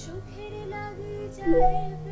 সুখের লাগে যাইবে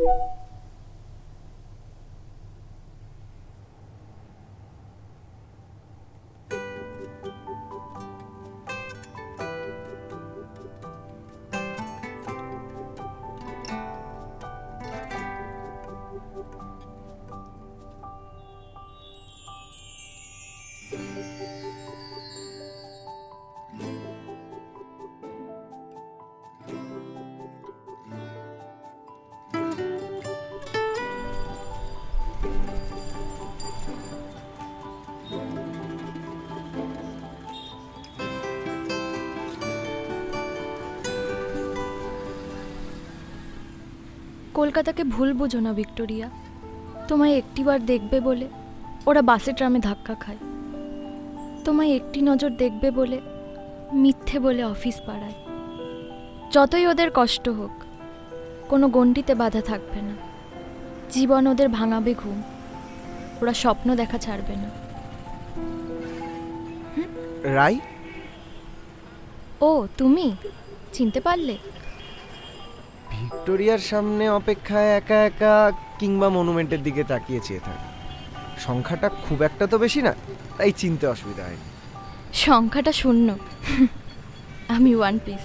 you. কলকাতাকে ভুল বোঝো না ভিক্টোরিয়া। তোমায় একটিবার দেখবে বলে ওরা বাসে ট্রামে ধাক্কা খায়। তোমায় একটি নজর দেখবে বলে মিথ্যে বলে অফিস পাড়ায়। যতই ওদের কষ্ট হোক কোনো গণ্ডিতে বাধা থাকবে না। জীবন ওদের ভাঙাবে ঘুম। ওরা স্বপ্ন দেখা ছাড়বে না। রাই? ও তুমি? চিনতে পারলে? ভিক্টোরিয়ার সামনে অপেক্ষায় একা একা কিংবা মনুমেন্টের দিকে তাকিয়ে চেয়ে থাকি। সংখ্যাটা খুব একটা তো বেশি না তাই চিনতে অসুবিধা হয়নি। সংখ্যাটা শূন্য। আমি ওয়ান পিস।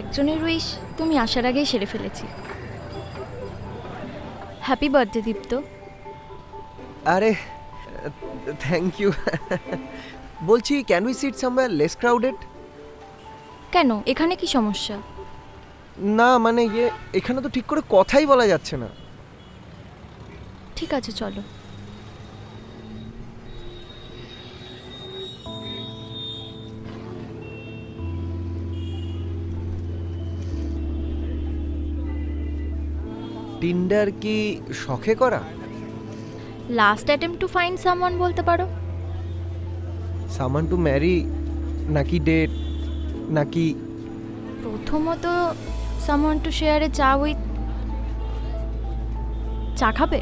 একজনের উইশ তুমি আসার আগেই সেরে ফেলেছি। Happy birthday Dipto. আরে থ্যাংক ইউ। বলছি can we sit somewhere less crowded কেন? এখানে কি সমস্যা? না মানে ইয়ে এখানে তো ঠিক করে কথাই বলা যাচ্ছে না। ঠিক আছে চলো। টিন্ডার কি শখে করা? Last attempt to find someone বলতে পারো। সামান টু ম্যারি নাকি ডেট নাকি প্রথমত সামওয়ান টু শেয়ারে চা উইথ চা খাবে?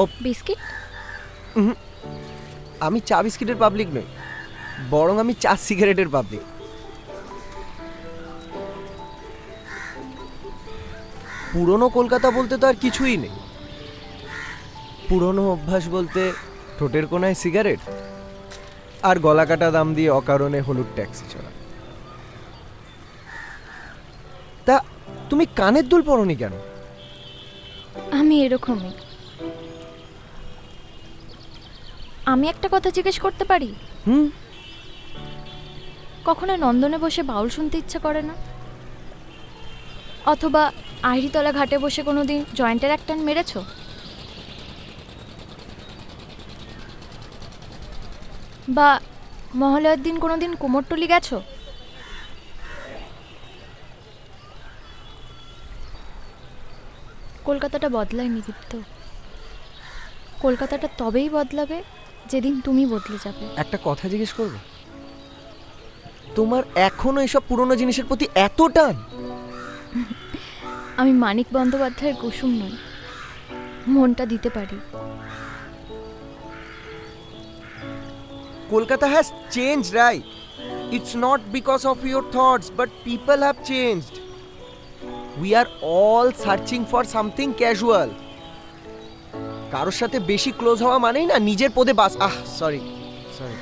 ও বিস্কিট? আমি চা বিস্কিটের পাবলিক নই বরং আমি চা সিগারেটের পাবলিক পুরনো কলকাতা বলতে তো আর কিছুই নেই। পুরনো অভ্যাস বলতে ঠোঁটের কোনায় সিগারেট আর গলা কাটা দাম দিয়ে অকারণে হলুদ ট্যাক্সি চলা। তা তুমি কানের দুল পরনি কেন? আমি এরকমই। আমি একটা কথা জিজ্ঞেস করতে পারি? হুম? কখনো নন্দনে বসে বাউল শুনতে ইচ্ছে করে না? অথবা আইরিতলা ঘাটে বসে কোনো দিন জয়েন্টের এক টান মেরেছো? বা মহালয়ার দিন কোনো দিন কুমোরটলি গেছো? কলকাতাটা বদলায়নি দীপ্ত। কলকাতাটা তবেই বদলাবে যেদিন তুমি বদলে যাবে। একটা কথা জিজ্ঞেস করব? তোমার এখনও এসব পুরনো জিনিসের প্রতি এত টান? আমি মানিক বন্দ্যোপাধ্যায়ের কুসুম নই। মনটা দিতে পারি। Kolkata has changed, right? It's not because of your thoughts, but people have changed. We are all searching for something casual কারোর সাথে বেশি ক্লোজ হওয়া মানেই না নিজের পদে বাস আহ সরি সরি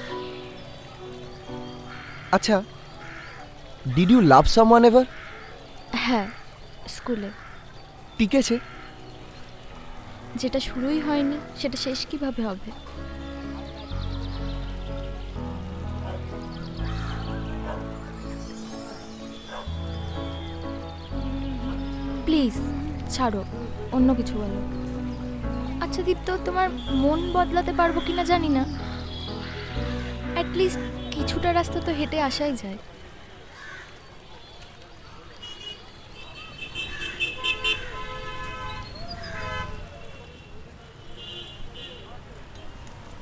আচ্ছা did you love someone ever হ্যাঁ। স্কুলে। ঠিক আছে যেটা শুরুই হয়নি সেটা শেষ কীভাবে হবে? প্লিজ ছাড়ো অন্য কিছু বলো। আচ্ছা দীপ্ত তোমার মন বদলাতে পারব কিনা জানি না। অ্যাটলিস্ট কিছুটা রাস্তা তো হেঁটে আসাই যায়।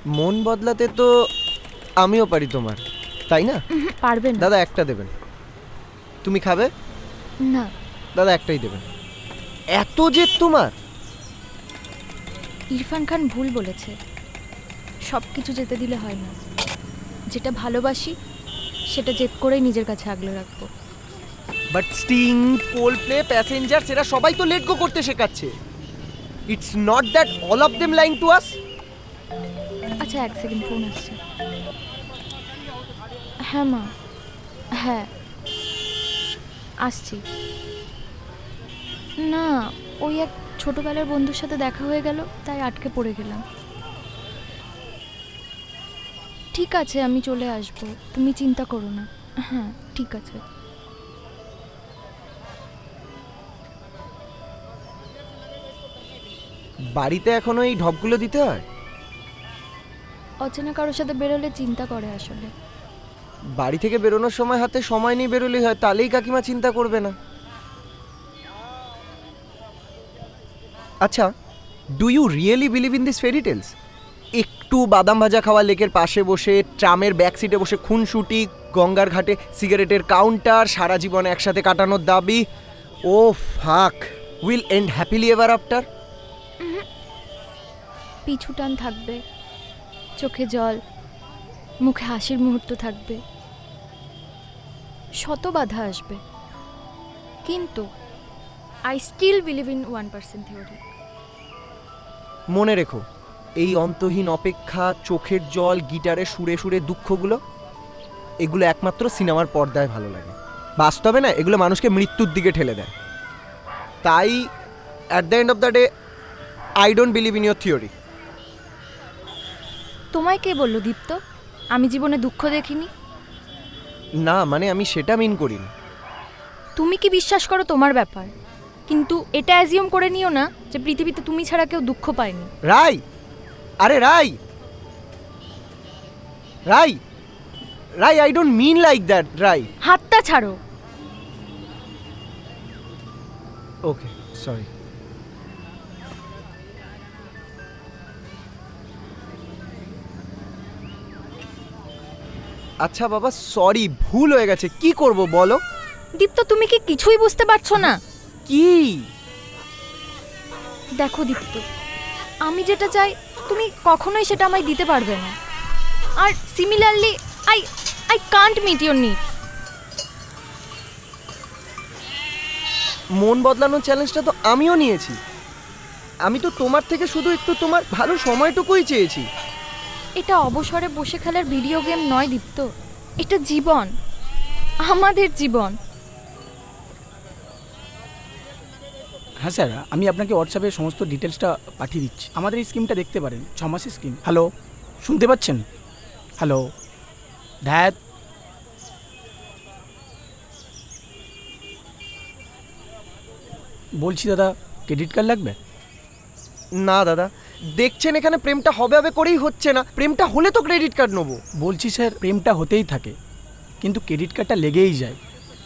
মন বদলাতে তো আমিও পারি তোমার তাই না? উহুম, পারবে না। দাদা একটা দেবেন। তুমি খাবে? না। দাদা একটাই দেবেন। এত জেদ তোমার? ইরফান খান ভুল বলেছে। সব কিছু যেতে দিলে হয় না। যেটা ভালোবাসি সেটা জেদ করেই নিজের কাছে আগলে রাখব। But Sting Coldplay Passenger সেটা সবাই তো লেট গো করতে শেখাচ্ছে। It's not that all of them line to us আচ্ছা এক সেকেন্ড ফোন আসছে। হ্যাঁ মা। হ্যাঁ। আসছি। না, ওই এক ছোটবেলার বন্ধুর সাথে দেখা হয়ে গেল, তাই আটকে পড়ে গেলাম। ঠিক আছে, আমি চলে আসব। তুমি চিন্তা করো না। হ্যাঁ ঠিক আছে। বাড়িতে এখনও এই ঢপগুলো দিতে হয়? অচেনা কারোর সাথে বেরোলে চিন্তা করে আসলে। বাড়ি থেকে বেরোনোর সময় হাতে সময় নিয়ে বেরোলেই হয় তাহলেই কাকিমা চিন্তা করবে না। আচ্ছা do you really believe in this fairy tales একটু বাদাম ভাজা খাওয়া লেকের পাশে বসে ট্রামের ব্যাক সিটে বসে খুনসুটি গঙ্গার ঘাটে সিগারেটের কাউন্টার সারা জীবন একসাথে কাটানোর দাবি। ও ফাক will end happily ever after পিছু টান থাকবে। চোখে জল, মুখে হাসির মুহূর্ত থাকবে। শত বাধা আসবে। কিন্তু I still believe in one percent theory মনে রেখো, এই অন্তহীন অপেক্ষা, চোখের জল, গিটারে সুরে সুরে দুঃখগুলো, এগুলো একমাত্র সিনেমার পর্দায় ভালো লাগে। বাস্তবে না, এগুলো মানুষকে মৃত্যুর দিকে ঠেলে দেয়। তাই at the end of the day I don't believe in your theory তোমায় কে বলল দীপ্ত? আমি জীবনে দুঃখ দেখিনি। না মানে আমি সেটা মিন করিনি। তুমি কি বিশ্বাস করো তোমার ব্যাপার? কিন্তু এটা অ্যাজিউম করে নিও না যে পৃথিবীতে তুমি ছাড়া কেউ দুঃখ পায়নি। রাই! আরে Rai! Rai! Rai I don't mean like that Rai. হাতটা ছাড়ো। ওকে সরি আচ্ছা বাবা সরি ভুল হয়ে গেছে। কি করব বলো? দীপ্ত তুমি কি কিছুই বুঝতে পারছ না? কি? দেখো দীপ্ত আমি যেটা চাই তুমি কখনোই সেটা আমায় দিতে পারবে না। আর similarly I I can't meet your needs মন বদলানোর চ্যালেঞ্জটা তো আমিও নিয়েছি। আমি তো তোমার থেকে শুধু একটু তোমার ভালো সময়টুকুই চেয়েছি। এটা অবসরে বসে খেলার ভিডিও গেম নয় দীপ্ত। এটা জীবন। আমাদের জীবন। হ্যাঁ স্যার, আমি আপনাকে হোয়াটসঅ্যাপে সমস্ত ডিটেলসটা পাঠিয়ে দিচ্ছি। আমাদের এই স্কিমটা দেখতে পারেন, ছ মাসের স্কিম হ্যালো শুনতে পাচ্ছেন? হ্যালো ধ্যাত বলছি দাদা ক্রেডিট কার্ড লাগবে? না দাদা। দেখছেন এখানে প্রেমটা হবে হবে করেই হচ্ছে না। প্রেমটা হলে তো ক্রেডিট কার্ড নেব। বলছি স্যার প্রেমটা হতেই থাকে কিন্তু ক্রেডিট কার্ডটা লেগেই যায়।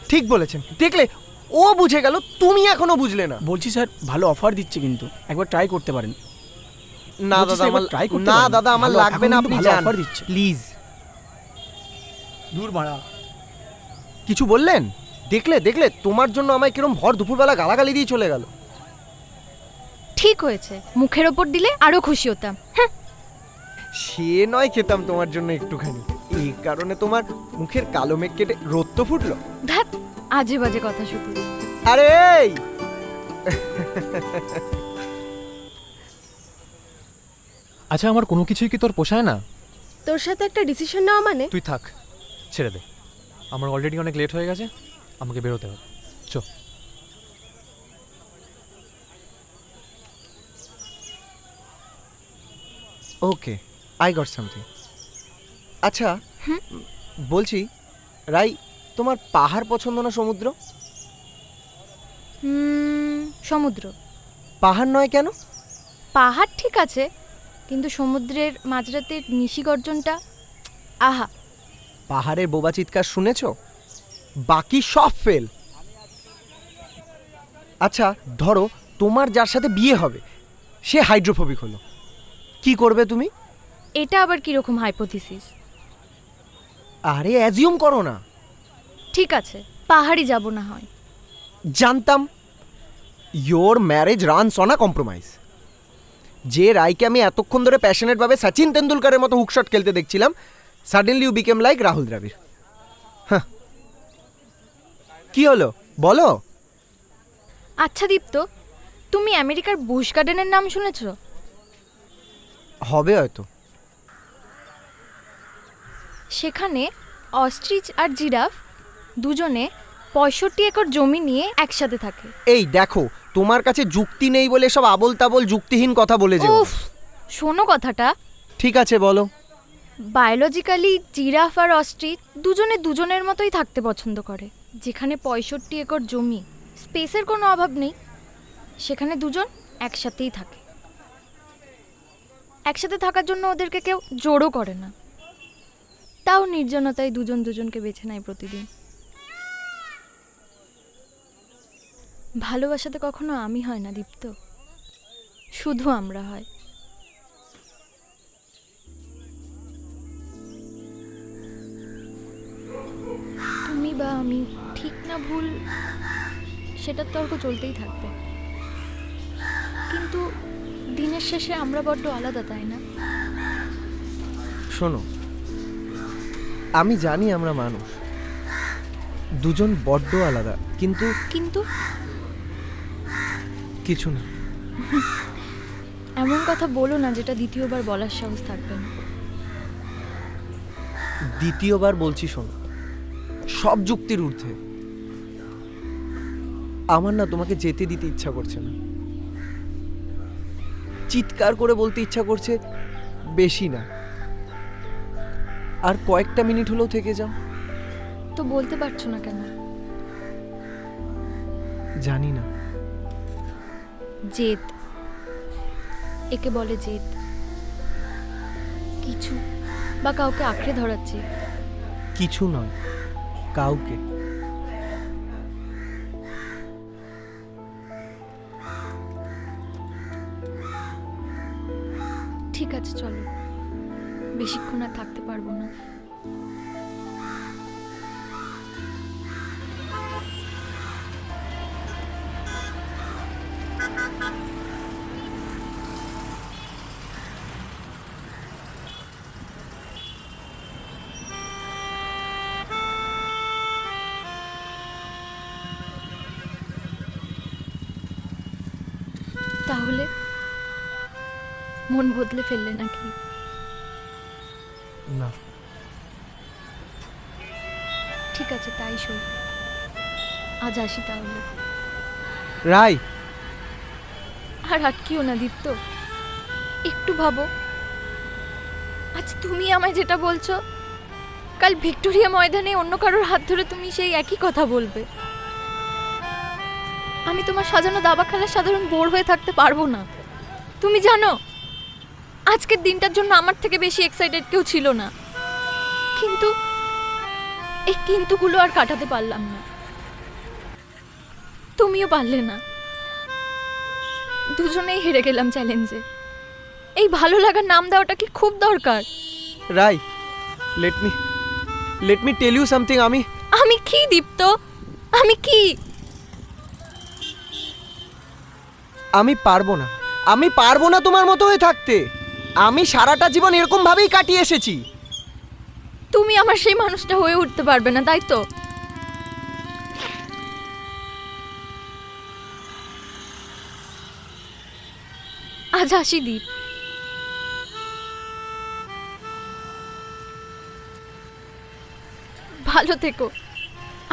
ঠিক বলেছেন। দেখলে ও বুঝে গেল তুমি এখনও বুঝলে না। বলছি স্যার ভালো অফার দিচ্ছে কিন্তু। একবার ট্রাই করতে পারেন। না দাদা আমার একবার try করতে না দাদা আমার লাগবে না আপনি ভালো যান। offer দিচ্ছে। প্লিজ দূর মারা কিছু বললেন? দেখলে দেখলে তোমার জন্য আমায় কিরম ভর দুপুরবেলা গালাগালি দিয়ে চলে গেল। ঠিক হয়েছে। মুখের ওপর দিলে আরও খুশি হতাম। হ্যাঁ। সে নয় খেতাম তোমার জন্য একটুখানি। এই কারণে তোমার মুখের কালো মেঘ কেটে রোদ তো ফুটলো। ধ্যাত আজে বাজে কথা শুধু। আরে এই! আচ্ছা আমার কোনো কিছুই কি তোর পোষায় না? তোর সাথে একটা ডিসিশন নেওয়া মানে? তুই থাক ছেড়ে দে। আমার অলরেডি অনেক লেট হয়ে গেছে আমাকে বেরোতে হবে চ ওকে আই গট সামথিং আচ্ছা বলছি রাই তোমার পাহাড় পছন্দ না সমুদ্র? সমুদ্র। পাহাড় নয় কেন? পাহাড় ঠিক আছে কিন্তু সমুদ্রের মাঝরাতের নিশি গর্জনটা আহা। পাহাড়ের বোবা চিৎকার শুনেছ? বাকি সব ফেল। আচ্ছা ধরো তোমার যার সাথে বিয়ে হবে সে হাইড্রোফোবিক হলো। কি করবে তুমি? এটা আবার কীরকম হাইপোথিসিস আরে অ্যাজিউম করো না। ঠিক আছে পাহাড়ি যাব না হয়। জানতাম your marriage runs on a compromise যে রায়কে আমি এতক্ষণ ধরে প্যাশনেটভাবে সচিন তেন্ডুলকারের মতো হুকশট খেলতে দেখছিলাম suddenly you became like Rahul Dravid. হ্যাঁ কি হলো? বলো। আচ্ছা দীপ্ত তুমি আমেরিকার বুশ গার্ডেনের নাম শুনেছ? হবে হয়তো। সেখানে অস্ট্রিচ আর জিরাফ দুজনে পঁয়ষট্টি একর জমি নিয়ে একসাথে থাকে। এই দেখো তোমার কাছে যুক্তি নেই বলে সব আবল তাবল যুক্তিহীন কথা বলে যেও উফ শোনো কথাটা। ঠিক আছে বলো। বায়োলজিক্যালি জিরাফ আর অস্ট্রিচ দুজনে দুজনের মতোই থাকতে পছন্দ করে। যেখানে পঁয়ষট্টি একর জমি স্পেসের কোনো অভাব নেই। সেখানে দুজন একসাথেই থাকে। একসাথে থাকার জন্য ওদেরকে কেউ জোরও করে না। তাও নির্জনতায় দুজন দুজনকে বেছে নেয় প্রতিদিন। ভালোবাসাতে কখনো আমি হয় না, দীপ্ত। শুধু আমরা হয়। তুমি বা আমি ঠিক না ভুল, সেটার তর্ক চলতেই থাকবে। কিন্তু দিনের শেষে আমরা বড্ড আলাদা তাই না? শোনো আমি জানি আমরা মানুষ। দুজন বড্ড আলাদা কিন্তু কিন্তু? কিছু না। এমন কথা বলো না যেটা দ্বিতীয়বার বলার সাহস থাকবে না। দ্বিতীয়বার বলছি শোনো সব যুক্তির ঊর্ধ্বে। আমার না তোমাকে যেতে দিতে ইচ্ছা করছে না। চিৎকার করে বলতে ইচ্ছা করছে বেশি না। আর কয়েকটা মিনিট হলেও থেকে যাও। তো বলতে পারছ না কেন? জানি না। জেদ। একে বলে জেদ। কিছু বা কাউকে আঁকড়ে ধরাচ্ছে কিছু নয় কাউকে। পারব না। তাহলে মন বদলে ফেললে নাকি? আজ আসি তাহলে। রাই। আর আটকিও না দীপ্ত। একটু ভাবো। আজ তুমি আমায় যেটা বলছো কাল ভিক্টোরিয়া ময়দানে অন্য কারোর হাত ধরে তুমি সেই একই কথা বলবে। আমি তোমার সাজানো দাবা খেলার সাধারণ বোর হয়ে থাকতে পারব না। তুমি জানো আজকের দিনটার জন্য আমার থেকে বেশি এক্সাইটেড কেউ ছিল না। কিন্তু এই কিন্তুগুলো আর কাটাতে পারলাম না। তুমিও পারলে না। দুজনেই হেরে গেলাম চ্যালেঞ্জে। এই ভালো লাগার নাম দেওয়াটা কি খুব দরকার? Rai let me let me tell you something আমি আমি কি দীপ্ত? আমি কি? আমি পারব না। আমি পারব না তোমার মতো হয়ে থাকতে। আমি সারাটা জীবন এরকম ভাবেই কাটিয়ে এসেছি। তুমি আমার সেই মানুষটা হয়ে উঠতে পারবে না তাই তো? আজ আসি দীপ। ভালো থেকো।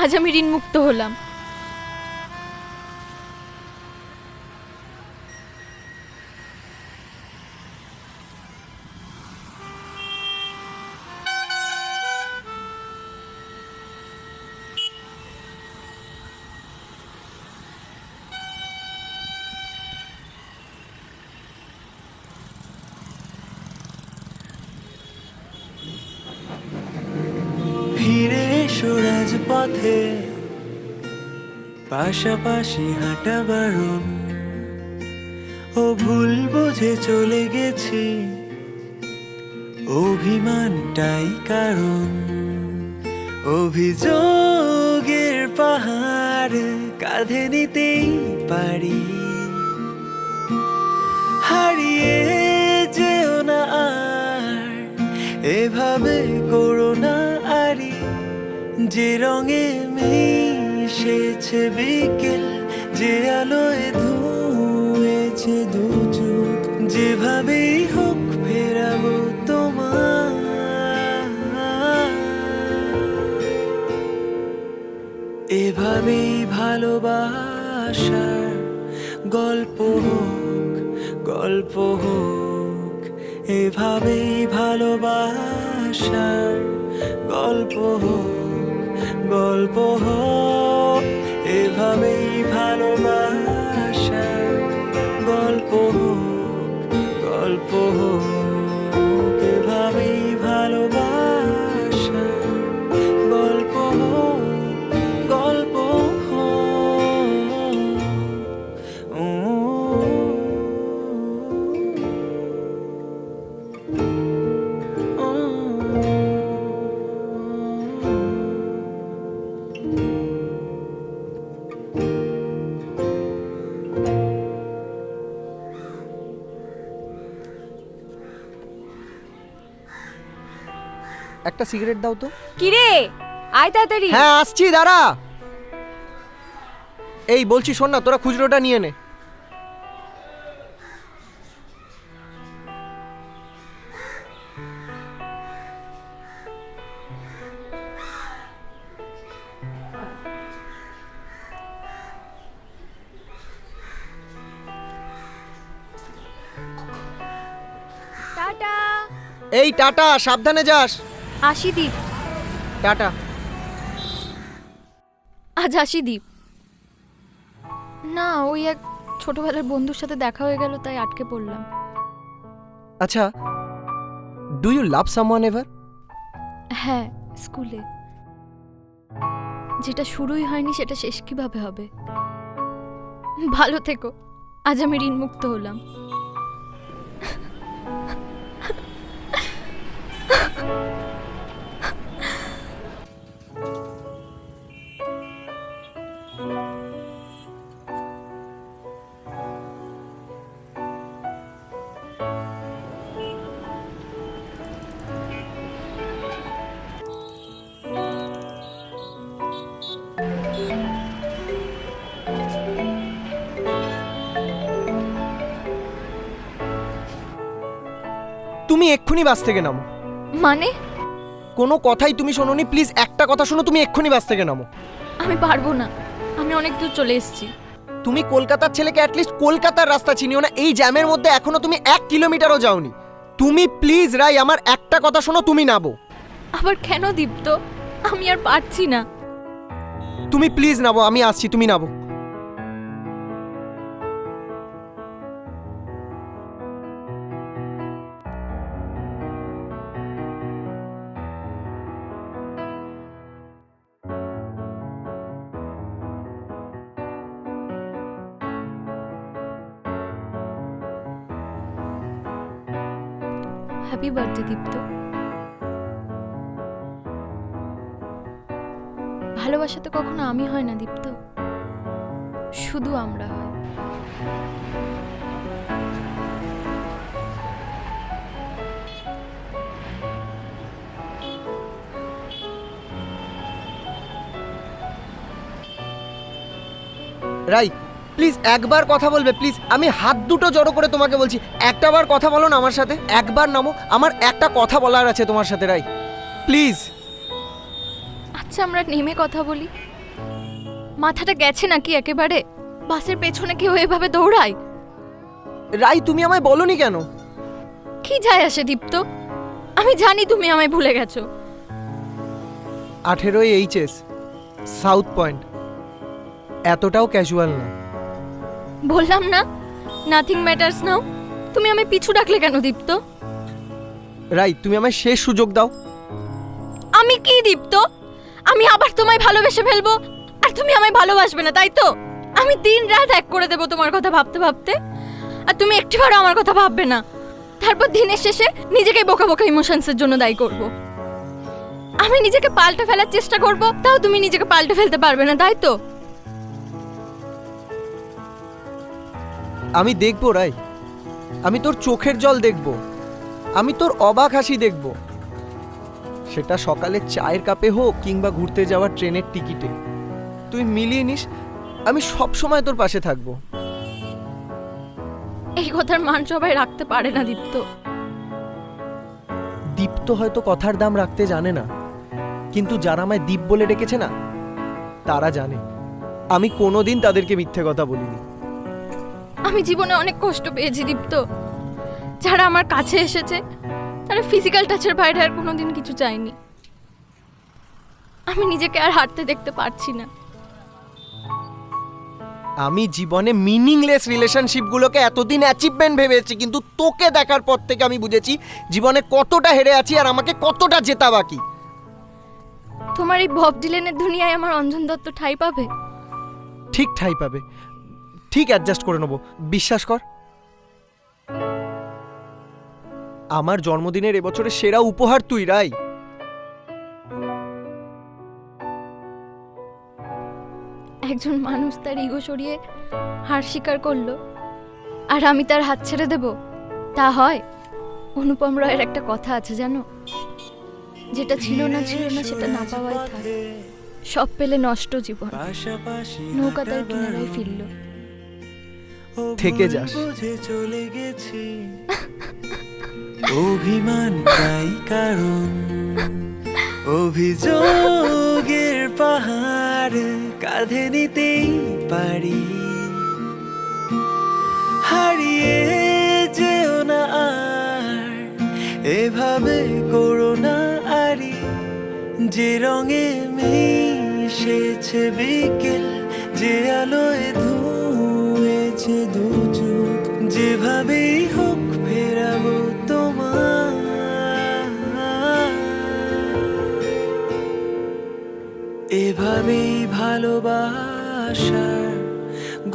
আজ আমি ঋণ মুক্ত হলাম। পাশাপাশি হাঁটা বারণ। ও ভুল বুঝে চলে গেছি। অভিমানটাই কারণ। অভিযোগের পাহাড় কাঁধে নিতেই পারি। হারিয়ে যেও না আর, এভাবে করো না আরি যে রঙে মিশেছে বিকেল, যে আলোয় ধুয়েছে দু চোখ। যেভাবেই হোক ফেরাবো তোমার এভাবেই ভালোবাসার গল্প হোক গল্প হোক। এভাবেই ভালোবাসার গল্প হোক গল্প হোক। এভাবেই একটা সিগারেট দাও তো। কিরে? আয় তাড়াতাড়ি। হ্যাঁ আসছি দাঁড়া। এই বলছি শোন না তোরা খুচরোটা নিয়ে নে। টাটা। এই টাটা সাবধানে যাস। আসি দীপ টাটা। আজ আসি দীপ না ওই এক ছোটবেলার বন্ধুর সাথে দেখা হয়ে গেল তাই আটকে পড়লাম। আচ্ছা do you love someone ever হ্যাঁ স্কুলে। যেটা শুরুই হয়নি সেটা শেষ কীভাবে হবে? ভালো থেকো। আজ আমি ঋণমুক্ত হলাম। এক্ষুনি বাস থেকে নামো। মানে? কোনো কথাই তুমি শোনোনি প্লিজ একটা কথা শোনো তুমি এক্ষুনি বাস থেকে নামো। আমি পারব না আমি অনেক দূর চলে এসেছি। তুমি কলকাতার ছেলেকে অ্যাটলিস্ট কলকাতার রাস্তা চিনিও না এই জ্যামের মধ্যে এখনও তুমি এক কিলোমিটারও যাওনি। তুমি প্লিজ রাই আমার একটা কথা শোনো তুমি নাবো আবার কেন দীপ্ত? আমি আর পারছি না। তুমি প্লিজ নাবো আমি আসছি তুমি নাবো বার্থডে দীপ্ত। ভালোবাসাতে কখনো আমি হয় না দীপ্ত। শুধু আমরা হয়। রাই প্লিজ একবার কথা বলবে প্লিজ আমি হাত দুটো জড়ো করে তোমাকে বলছি একটা বার কথা বলো না আমার সাথে একবার নামো। আমার একটা কথা বলার আছে তোমার সাথে রাই। প্লিজ আচ্ছা আমরা নেমে কথা বলি। মাথাটা গেছে নাকি একেবারে? বাসের পেছনে কেউ এভাবে দৌড়ায়? রাই তুমি আমায় বলনি কেন? কি যায় আসে দীপ্ত? আমি জানি তুমি আমায় ভুলে গেছো। আঠেরোই এইচএস সাউথ পয়েন্ট এতটাও ক্যাজুয়াল না। বললাম না? নাথিং ম্যাটার্স নাও তুমি আমি পিছু ডাকলে কেন দীপ্ত? রাই তুমি আমায় শেষ সুযোগ দাও। আমি কি দীপ্ত? আমি আবার তোমায় ভালোবেসে ফেলব? আর তুমি আমায় ভালোবাসবে না তাই তো? আমি দিন রাত এক করে দেবো তোমার কথা ভাবতে ভাবতে। আর তুমি একটিবারও আমার কথা ভাববে না। তারপর দিনের শেষে নিজেকে বোকা বোকা ইমোশনসের জন্য দায়ী করব। আমি নিজেকে পাল্টে ফেলার চেষ্টা করব তাও তুমি নিজেকে পাল্টে ফেলতে পারবে না তাই তো? আমি দেখব রাই। আমি তোর চোখের জল দেখব। আমি তোর অবাক হাসি দেখব। সেটা সকালে চায়ের কাপে হোক কিংবা ঘুরতে যাওয়ার ট্রেনের টিকিটে। তুই মিলিয়ে নিস আমি সব সময় তোর পাশে থাকব। এই কথার মান সবাই রাখতে পারে না দীপ্ত। দীপ্ত হয়তো কথার দাম রাখতে জানে না। কিন্তু যারা আমায় দীপ বলে ডেকেছে না তারা জানে। আমি কোনোদিন তাদেরকে মিথ্যে কথা বলিনি। আমি জীবনে অনেক কষ্ট পেয়েছি দীপ্ত। যারা আমার কাছে এসেছে তারা ফিজিক্যাল টাচের বাইরে আর কোনোদিন কিছু চায়নি। আমি নিজেকে আর হাঁটতে দেখতে পারছি না। আমি জীবনে মিনিংলেস রিলেশনশিপগুলোকে এতদিন অ্যাচিভমেন্ট ভেবেছি কিন্তু তোকে দেখার পর থেকে আমি বুঝেছি জীবনে কতটা হেরে আছি আর আমাকে কতটা জেতা বাকি। তোমার এই বব ডিলেনের দুনিয়ায় আমার অঞ্জন দত্ত ঠাই পাবে? ঠিক ঠাই পাবে। ঠিক অ্যাডজাস্ট করে নেব। বিশ্বাস কর। আমার জন্মদিনের এবছরের সেরা উপহার তুই, রাই। একজন মানুষ তার ইগো সরিয়ে হার স্বীকার করল, আর আমি তার হাত ছেড়ে দেব। তা হয়। অনুপম রায়ের একটা কথা আছে, জানো? যেটা ছিল না ছিল না, সেটা না পাওয়াই থাক। সব পেলে নষ্ট জীবন। নৌকা তার কিনারায় ফিরল। থেকে যাস। চলে গেছি। অভিমান তাই কারণ। অভিযোগের পাহাড় কাঁধে নিতেই পারি। হারিয়ে যেও না আর, এভাবে করো না আরি। যে রঙে মিশেছে বিকেল, যে আলোয় ধুয়েছে দু চোখ, যেভাবেই হোক ফেরাবো তোমার। এভাবেই ভালোবাসার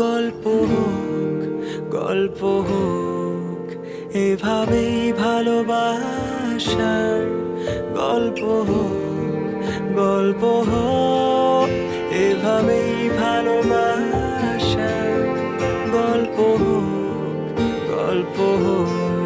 গল্প হোক গল্প হোক, এভাবেই ভালোবাসার গল্প হোক গল্প হোক, এভাবেই ভালোবাসার গল্প হোক গল্প হোক